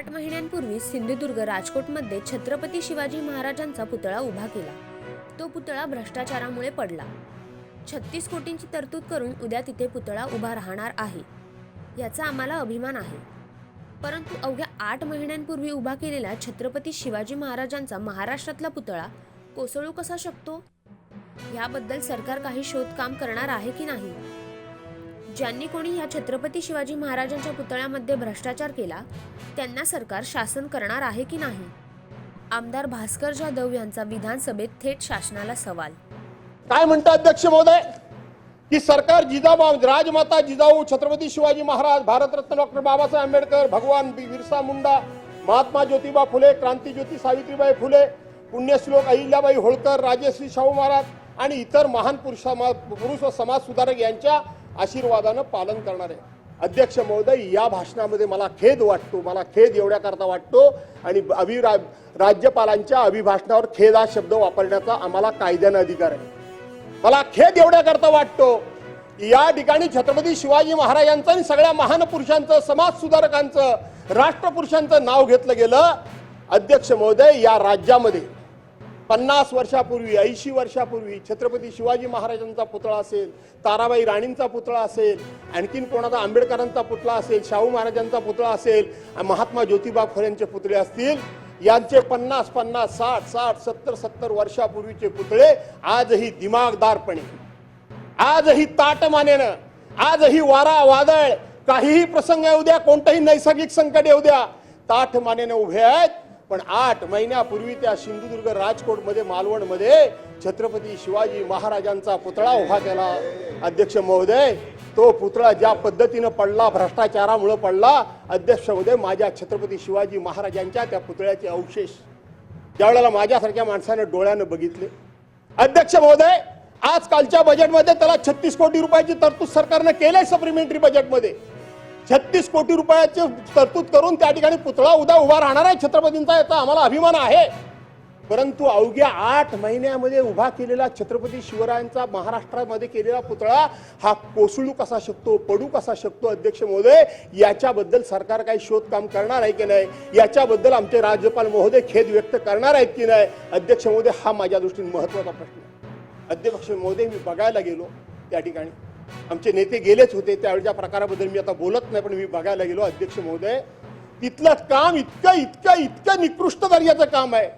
आठ महिन्यांपूर्वी सिंधुदुर्ग राजकोटमध्ये छत्रपती शिवाजी महाराजांचा पुतळा उभा केला. तो पुतळा भ्रष्टाचारामुळे पडला. छत्तीस कोटींची तरतूद करून उद्या तिथे पुतळा उभा राहणार आहे याचा आम्हाला अभिमान आहे. परंतु अवघ्या आठ महिन्यांपूर्वी उभा केलेला छत्रपती शिवाजी महाराजांचा महाराष्ट्रातला पुतळा कोसळू कसा शकतो? याबद्दल सरकार काही शोधकाम करणार आहे की नाही? ज्यांनी कोणी ह्या छत्रपती शिवाजी महाराजांच्या पुतळ्यामध्ये भ्रष्टाचार केला त्यांना सरकार शासन करणार आहे की नाही? आमदार भास्कर जाधव यांचा विधानसभेत थेट शासनाला सवाल. काय म्हणतात अध्यक्ष महोदय? की सरकार जिजाबा राजमाता जिजाऊ छत्रपती शिवाजी महाराज भारतरत्न डॉक्टर बाबासाहेब आंबेडकर भगवान बिरसा मुंडा महात्मा ज्योतिबा फुले क्रांती ज्योती सावित्रीबाई फुले पुण्यश्लोक अहिल्याबाई होळकर राजश्री शाहू महाराज आणि इतर महान पुरुष पुरुष व समाज सुधारक यांच्या आशीर्वादानं पालन करणार. आहे अध्यक्ष महोदय या भाषणामध्ये मला खेद वाटतो. मला खेद एवढ्याकरता वाटतो आणि अभिरा राज्यपालांच्या अभिभाषणावर खेद हा शब्द वापरण्याचा आम्हाला कायद्यानं अधिकार आहे. मला खेद एवढ्याकरता वाटतो. या ठिकाणी छत्रपती शिवाजी महाराजांचं आणि सगळ्या महान पुरुषांचं समाज सुधारकांचं राष्ट्रपुरुषांचं नाव घेतलं गेलं. अध्यक्ष महोदय या राज्यामध्ये पन्नास वर्षापूर्वी ऐंशी वर्षापूर्वी छत्रपती शिवाजी महाराजांचा पुतळा असेल ताराबाई राणींचा पुतळा असेल आणखीन कोणाचा? आंबेडकरांचा पुतळा असेल शाहू महाराजांचा पुतळा असेल महात्मा ज्योतिबा फुलेंचे पुतळे असतील यांचे पन्नास पन्नास साठ साठ सत्तर सत्तर वर्षापूर्वीचे पुतळे आजही दिमागदारपणे. आजही ताटमानेनं आजही वारा वादळ काहीही प्रसंग येऊ द्या कोणतंही नैसर्गिक संकट येऊ द्या ताठमानेनं उभे आहेत पण आठ महिन्यापूर्वी त्या सिंधुदुर्ग राजकोटमध्ये मालवणमध्ये छत्रपती शिवाजी महाराजांचा पुतळा उभा केला. अध्यक्ष महोदय तो पुतळा ज्या पद्धतीनं पडला भ्रष्टाचारामुळे पडला अध्यक्ष महोदय माझ्या छत्रपती शिवाजी महाराजांच्या त्या पुतळ्याचे अवशेष. त्यावेळेला माझ्यासारख्या माणसाने डोळ्यानं बघितले. अध्यक्ष महोदय आजकालच्या बजेटमध्ये त्याला छत्तीस कोटी रुपयाची तरतूद सरकारनं केलंय सप्लिमेंटरी बजेटमध्ये छत्तीस कोटी रुपयाची तरतूद करून त्या ठिकाणी पुतळा उद्या उभा राहणार आहे छत्रपतींचा याचा आम्हाला अभिमान आहे. परंतु अवघ्या आठ महिन्यामध्ये उभा केलेला छत्रपती शिवरायांचा महाराष्ट्रामध्ये केलेला पुतळा हा कोसळू कसा शकतो पडू कसा शकतो अध्यक्ष महोदय याच्याबद्दल सरकार काही शोधकाम करणार आहे की नाही? याच्याबद्दल आमचे राज्यपाल महोदय खेद व्यक्त करणार आहेत की नाही? अध्यक्ष महोदय हा माझ्या दृष्टीने महत्त्वाचा प्रश्न आहे. अध्यक्ष महोदय मी बघायला गेलो त्या ठिकाणी. आमचे नेते गेलेच होते त्यावेळच्या प्रकाराबद्दल मी आता बोलत नाही पण मी बघायला गेलो अध्यक्ष महोदय तिथलं काम इतकं इतकं इतकं निकृष्ट दर्जाचं काम आहे.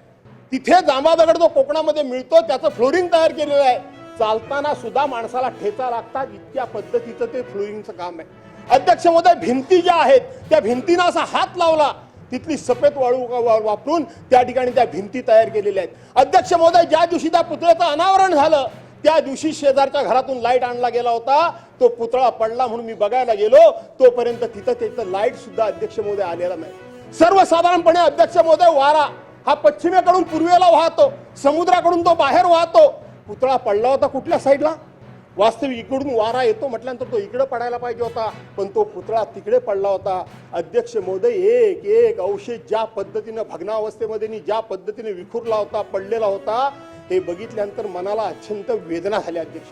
तिथे जांभा दगड जो कोकणामध्ये मिळतो त्याचं फ्लोरिंग तयार केलेलं आहे. चालताना सुद्धा माणसाला ठेचा लागतात इतक्या पद्धतीचं ते फ्लोरिंगचं काम आहे. अध्यक्ष महोदय भिंती ज्या आहेत त्या भिंतीनं असा हात लावला तिथली सफेद वाळू वापरून त्या ठिकाणी त्या भिंती तयार केलेल्या आहेत. अध्यक्ष महोदय ज्या दिवशी त्या पुतळ्याचं अनावरण झालं त्या दिवशी शेजारच्या घरातून लाइट आणला गेला होता. तो पुतळा पडला म्हणून मी बघायला गेलो. तोपर्यंत तिथं त्याचं लाइट सुद्धा अध्यक्ष महोदय आलेला नाही. सर्वसाधारणपणे अध्यक्ष महोदय वारा हा पश्चिमेकडून पूर्वेला वाहतो. समुद्राकडून तो बाहेर वाहतो. पुतळा पडला होता कुठल्या साईडला? वास्तविक इकडून वारा येतो म्हटल्यानंतर तो इकडे पडायला पाहिजे होता. पण तो पुतळा तिकडे पडला होता. अध्यक्ष महोदय एक एक अवशेष ज्या पद्धतीनं भग्नावस्थेमध्ये ज्या पद्धतीने विखुरला होता पडलेला होता हे बघितल्यानंतर मनाला अत्यंत वेदना झाल्या अध्यक्ष